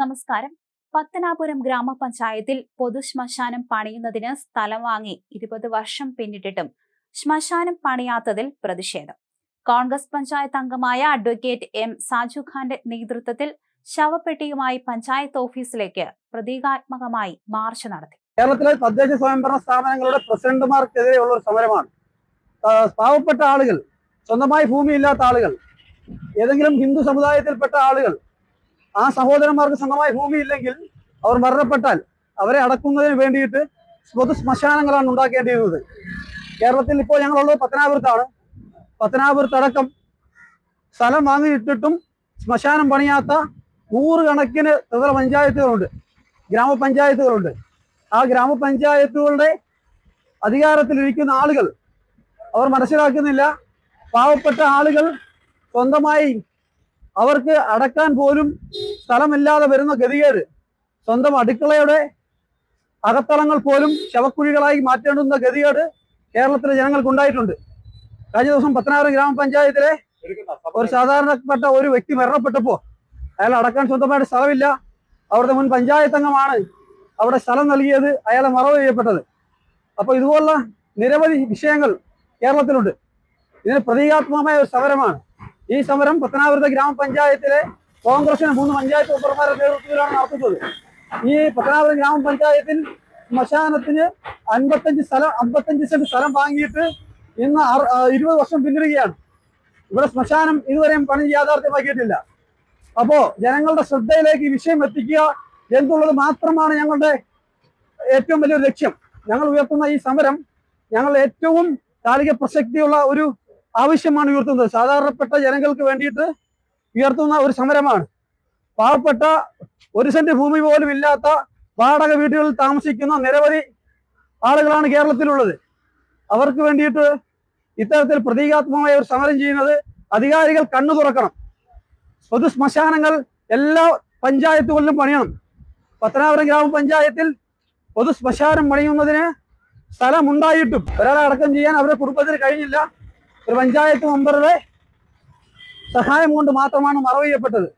നമസ്കാരം. പത്തനാപുരം ഗ്രാമപഞ്ചായത്തിൽ പൊതുശ്മശാനം പണിയുന്നതിന് സ്ഥലം വാങ്ങി ഇരുപത് വർഷം പിന്നിട്ടിട്ടും ശ്മശാനം പണിയാത്തതിൽ പ്രതിഷേധം. കോൺഗ്രസ് പഞ്ചായത്ത് അംഗമായ അഡ്വക്കേറ്റ് എം സാജു ഖാന്റെ നേതൃത്വത്തിൽ ശവപ്പെട്ടിയുമായി പഞ്ചായത്ത് ഓഫീസിലേക്ക് പ്രതീകാത്മകമായി മാർച്ച് നടത്തി. കേരളത്തിലെ തദ്ദേശ സ്വയംഭരണ സ്ഥാപനങ്ങളുടെ പ്രസിഡന്റുമാർക്കെതിരെയുള്ള ഒരു സമരമാണ്. പാവപ്പെട്ട ആളുകൾ സ്വന്തമായി ഭൂമിയില്ലാത്ത ആളുകൾ ഏതെങ്കിലും ഹിന്ദു സമുദായത്തിൽപ്പെട്ട ആളുകൾ ആ സഹോദരന്മാർക്ക് സ്വന്തമായ ഭൂമി ഇല്ലെങ്കിൽ അവർ മരണപ്പെട്ടാൽ അവരെ അടക്കുന്നതിന് വേണ്ടിയിട്ട് പൊതു ശ്മശാനങ്ങളാണ് ഉണ്ടാക്കേണ്ടിയിരുന്നത്. കേരളത്തിൽ ഇപ്പോൾ ഞങ്ങളുള്ളത് പത്തനാപുരത്താണ്. പത്തനാപുരത്തടക്കം സ്ഥലം വാങ്ങിയിട്ടിട്ടും ശ്മശാനം പണിയാത്ത നൂറുകണക്കിന് ത്രിതല പഞ്ചായത്തുകളുണ്ട്. ഗ്രാമപഞ്ചായത്തുകളുണ്ട്. ആ ഗ്രാമപഞ്ചായത്തുകളുടെ അധികാരത്തിലിരിക്കുന്ന ആളുകൾ അവർ മനസ്സിലാക്കുന്നില്ല. പാവപ്പെട്ട ആളുകൾ സ്വന്തമായി അവർക്ക് അടക്കാൻ പോലും സ്ഥലമില്ലാതെ വരുന്ന ഗതികേട്. സ്വന്തം അടുക്കളയുടെ അകത്തളങ്ങൾ പോലും ശവക്കുഴികളായി മാറ്റേണ്ടുന്ന ഗതികേട് കേരളത്തിലെ ജനങ്ങൾക്കുണ്ടായിട്ടുണ്ട് കഴിഞ്ഞ ദിവസം പത്തനാറ് ഗ്രാമപഞ്ചായത്തിലെ ഒരു സാധാരണപ്പെട്ട ഒരു വ്യക്തി മരണപ്പെട്ടപ്പോൾ അയാൾ അടക്കാൻ സ്വന്തമായിട്ട് സ്ഥലമില്ല. അവിടുത്തെ മുൻ പഞ്ചായത്ത് അംഗമാണ് അവിടെ സ്ഥലം നൽകിയത് അയാളെ മറവ് ചെയ്യപ്പെട്ടത്. അപ്പോൾ ഇതുപോലുള്ള നിരവധി വിഷയങ്ങൾ കേരളത്തിലുണ്ട്. ഇതിന് പ്രതീകാത്മകമായ ഒരു സമരമാണ്. ഈ സമരം പത്തനാപുരത്തെ ഗ്രാമപഞ്ചായത്തിലെ കോൺഗ്രസിന് മൂന്ന് പഞ്ചായത്ത് മെമ്പർമാരുടെ നേതൃത്വത്തിലാണ് നടത്തുന്നത്. ഈ പത്തനാപുരം ഗ്രാമപഞ്ചായത്തിൽ ശ്മശാനത്തിന് അൻപത്തഞ്ച് സ്ഥലം അമ്പത്തഞ്ച് സെന്റ് സ്ഥലം വാങ്ങിയിട്ട് ഇന്ന് ഇരുപത് വർഷം പിന്നിടുകയാണ്. ഇവിടെ ശ്മശാനം ഇതുവരെയും പണി യാഥാർത്ഥ്യമാക്കിയിട്ടില്ല. അപ്പോ ജനങ്ങളുടെ ശ്രദ്ധയിലേക്ക് ഈ വിഷയം എത്തിക്കുക എന്നുള്ളത് മാത്രമാണ് ഞങ്ങളുടെ ഏറ്റവും വലിയൊരു ലക്ഷ്യം. ഞങ്ങൾ ഉയർത്തുന്ന ഈ സമരം ഞങ്ങൾ ഏറ്റവും കാലിക പ്രസക്തിയുള്ള ഒരു ആവശ്യമാണ് ഉയർത്തുന്നത്. സാധാരണപ്പെട്ട ജനങ്ങൾക്ക് വേണ്ടിയിട്ട് ഉയർത്തുന്ന ഒരു സമരമാണ്. പാവപ്പെട്ട ഒരു സെന്റ് ഭൂമി പോലും ഇല്ലാത്ത വാടക വീടുകളിൽ താമസിക്കുന്ന നിരവധി ആളുകളാണ് കേരളത്തിലുള്ളത്. അവർക്ക് വേണ്ടിയിട്ട് ഇത്തരത്തിൽ പ്രതീകാത്മകമായ ഒരു സമരം ചെയ്യുന്നത് അധികാരികൾ കണ്ണു തുറക്കണം. പൊതു ശ്മശാനങ്ങൾ എല്ലാ പഞ്ചായത്തുകളിലും പണിയണം. പത്തനാപുരം ഗ്രാമപഞ്ചായത്തിൽ പൊതു ശ്മശാനം പണിയുന്നതിന് സ്ഥലമുണ്ടായിട്ടും ഒരാളെ അടക്കം ചെയ്യാൻ അവരുടെ കുടുംബത്തിന് കഴിഞ്ഞില്ല. ഒരു പഞ്ചായത്ത് മെമ്പറുടെ സഹായം കൊണ്ട് മാത്രമാണ് മറവ് ചെയ്യപ്പെട്ടത്.